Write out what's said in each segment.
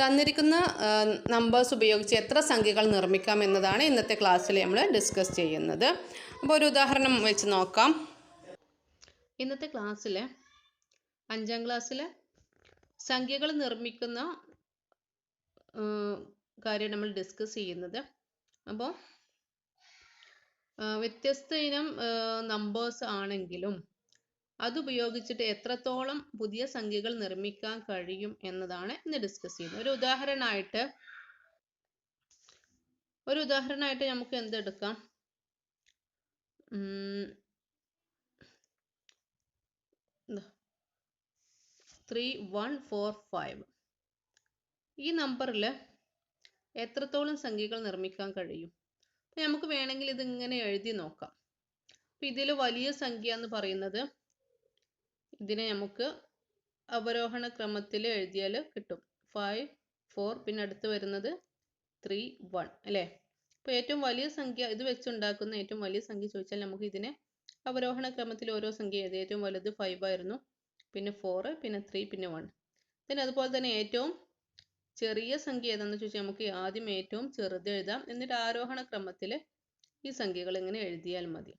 തന്നിരിക്കുന്ന നമ്പേഴ്സ് ഉപയോഗിച്ച് എത്ര സംഖ്യകൾ നിർമ്മിക്കാം എന്നതാണ് ഇന്നത്തെ ക്ലാസ്സിൽ നമ്മൾ ഡിസ്കസ് ചെയ്യുന്നത്. അപ്പോൾ ഒരു ഉദാഹരണം വെച്ച് നോക്കാം. ഇന്നത്തെ ക്ലാസ്സിൽ അഞ്ചാം ക്ലാസ്സിൽ സംഖ്യകൾ നിർമ്മിക്കുന്ന കാര്യം നമ്മൾ ഡിസ്കസ് ചെയ്യുന്നത്. അപ്പോൾ വ്യത്യസ്ത ഇനം നമ്പേഴ്സ് ആണെങ്കിലും അതുപയോഗിച്ചിട്ട് എത്രത്തോളം പുതിയ സംഖ്യകൾ നിർമ്മിക്കാൻ കഴിയും എന്നതാണ് ഇന്ന് ഡിസ്കസ് ചെയ്യുന്നത്. ഒരു ഉദാഹരണമായിട്ട് ഒരു ഉദാഹരണമായിട്ട് നമുക്ക് എന്തെടുക്കാം? ത്രീ വൺ ഫോർ ഫൈവ് ഈ നമ്പറിൽ എത്രത്തോളം സംഖ്യകൾ നിർമ്മിക്കാൻ കഴിയും? നമുക്ക് വേണമെങ്കിൽ ഇത് ഇങ്ങനെ എഴുതി നോക്കാം. അപ്പം ഇതിൽ വലിയ സംഖ്യ എന്ന് പറയുന്നത് ഇതിനെ നമുക്ക് അവരോഹണ ക്രമത്തിൽ എഴുതിയാൽ കിട്ടും. ഫൈവ് ഫോർ പിന്നെ അടുത്ത് വരുന്നത് ത്രീ വൺ അല്ലേ? അപ്പോൾ ഏറ്റവും വലിയ സംഖ്യ ഇത് വെച്ചുണ്ടാക്കുന്ന ഏറ്റവും വലിയ സംഖ്യ ചോദിച്ചാൽ നമുക്ക് ഇതിനെ അവരോഹണ ക്രമത്തിൽ ഓരോ സംഖ്യ എഴുതി. ഏറ്റവും വലുത് ഫൈവ് ആയിരുന്നു. പിന്നെ ഫോറ് പിന്നെ ത്രീ പിന്നെ വൺ പിന്നെ അതുപോലെ തന്നെ ഏറ്റവും ചെറിയ സംഖ്യ ഏതാണെന്ന് ചോദിച്ചാൽ നമുക്ക് ആദ്യം ഏറ്റവും ചെറുത് എഴുതാം. എന്നിട്ട് ആരോഹണ ക്രമത്തിൽ ഈ സംഖ്യകൾ ഇങ്ങനെ എഴുതിയാൽ മതി.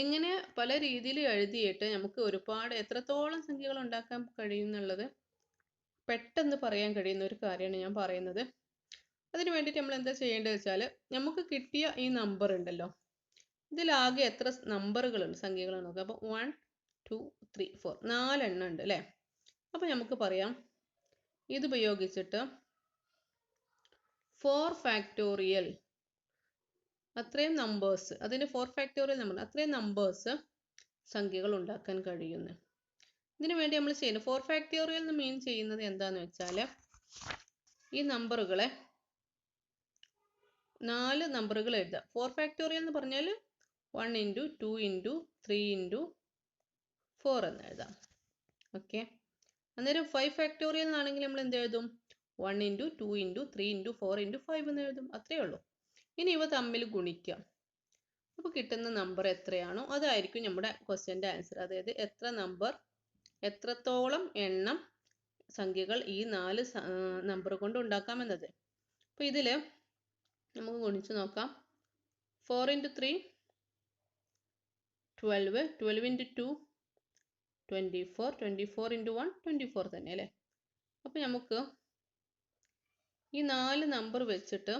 ഇങ്ങനെ പല രീതിയിൽ എഴുതിയിട്ട് നമുക്ക് ഒരുപാട് എത്രത്തോളം സംഖ്യകൾ ഉണ്ടാക്കാൻ കഴിയും എന്നുള്ളത് പെട്ടെന്ന് പറയാൻ കഴിയുന്ന ഒരു കാര്യമാണ് ഞാൻ പറയുന്നത്. അതിന് വേണ്ടിയിട്ട് നമ്മൾ എന്താ ചെയ്യേണ്ടത് വെച്ചാൽ നമുക്ക് കിട്ടിയ ഈ നമ്പർ ഉണ്ടല്ലോ. ഇതിലാകെ എത്ര നമ്പറുകളുണ്ട് സംഖ്യകളാണ് നോക്കുക അപ്പോൾ വൺ ടു ത്രീ ഫോർ നാലെണ്ണം ഉണ്ട് അല്ലേ? അപ്പോൾ നമുക്ക് പറയാം. ഇത് ഉപയോഗിച്ചിട്ട് ഫോർ ഫാക്ടോറിയൽ അത്രയും നമ്പേഴ്സ് അതിന് ഫോർ ഫാക്ടോറിയൽ നമ്പർ അത്രയും നമ്പേഴ്സ് സംഖ്യകൾ ഉണ്ടാക്കാൻ കഴിയുന്നു. ഇതിനു വേണ്ടി നമ്മൾ ചെയ്യുന്നത് ഫോർ ഫാക്ടോറിയൽ എന്ന് മീൻ ചെയ്യുന്നത് എന്താന്ന് വെച്ചാൽ ഈ നമ്പറുകളെ നാല് നമ്പറുകൾ എഴുതാം ഫോർ ഫാക്ടോറിയൽ എന്ന് പറഞ്ഞാൽ one into two into three into four എന്ന് എഴുതാം. ഓക്കെ അന്നേരം ഫൈവ് ഫാക്ടോറിയൽ എന്നാണെങ്കിൽ നമ്മൾ എന്ത് എഴുതും? One into two into three into four into five എന്ന് എഴുതും. അത്രയേ ഉള്ളൂ. ഇനി ഇവ തമ്മിൽ ഗുണിക്കാം. അപ്പോൾ കിട്ടുന്ന നമ്പർ എത്രയാണോ അതായിരിക്കും നമ്മുടെ ക്വസ്റ്റ്യന്റെ ആൻസർ അതായത് എത്ര നമ്പർ എത്രത്തോളം എണ്ണം സംഖ്യകൾ ഈ നാല് നമ്പർ കൊണ്ട് ഉണ്ടാക്കാം എന്നത് അപ്പോൾ ഇതിൽ നമുക്ക് ഗുണിച്ച് നോക്കാം. Four into three twelve twelve into two twenty four twenty four into one twenty four തന്നെ അല്ലേ? അപ്പോൾ നമുക്ക് ഈ നാല് നമ്പർ വെച്ചിട്ട്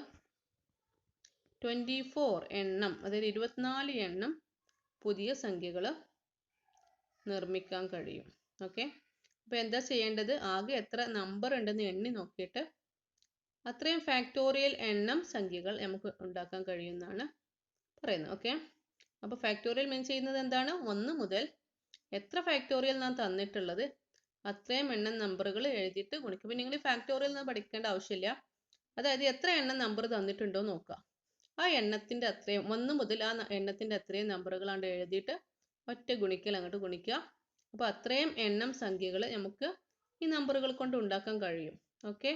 ട്വന്റി ഫോർ എണ്ണം അതായത് ഇരുപത്തിനാല് എണ്ണം പുതിയ സംഖ്യകൾ നിർമ്മിക്കാൻ കഴിയും. ഓക്കെ അപ്പോൾ എന്താ ചെയ്യേണ്ടത്? ആകെ എത്ര നമ്പർ ഉണ്ടെന്ന് എണ്ണി നോക്കിയിട്ട് അത്രയും ഫാക്ടോറിയൽ എണ്ണം സംഖ്യകൾ നമുക്ക് ഉണ്ടാക്കാൻ കഴിയുമെന്നാണ് പറയുന്നത്. ഓക്കെ അപ്പോൾ ഫാക്ടോറിയൽ മീൻ ചെയ്യുന്നത് എന്താണ്? ഒന്ന് മുതൽ എത്ര ഫാക്ടോറിയൽ നാം തന്നിട്ടുള്ളത്? അത്രയും എണ്ണം നമ്പറുകൾ എഴുതിയിട്ട് ഗുണിക്കും. പിന്നെ നിങ്ങൾ ഫാക്ടോറിയൽ നിന്ന് പഠിക്കേണ്ട ആവശ്യമില്ല. അതായത് എത്ര എണ്ണം നമ്പർ തന്നിട്ടുണ്ടോ നോക്കുക. ആ എണ്ണത്തിന്റെ അത്രയും ഒന്ന് മുതൽ ആ എണ്ണത്തിന്റെ അത്രയും നമ്പറുകളാണ്ട് എഴുതിയിട്ട് ഒറ്റ ഗുണിക്കൽ അങ്ങോട്ട് ഗുണിക്കുക. അപ്പോൾ അത്രയും എണ്ണം സംഖ്യകൾ നമുക്ക് ഈ നമ്പറുകൾ കൊണ്ട് ഉണ്ടാക്കാൻ കഴിയും. ഓക്കെ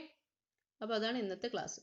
അപ്പോൾ അതാണ് ഇന്നത്തെ ക്ലാസ്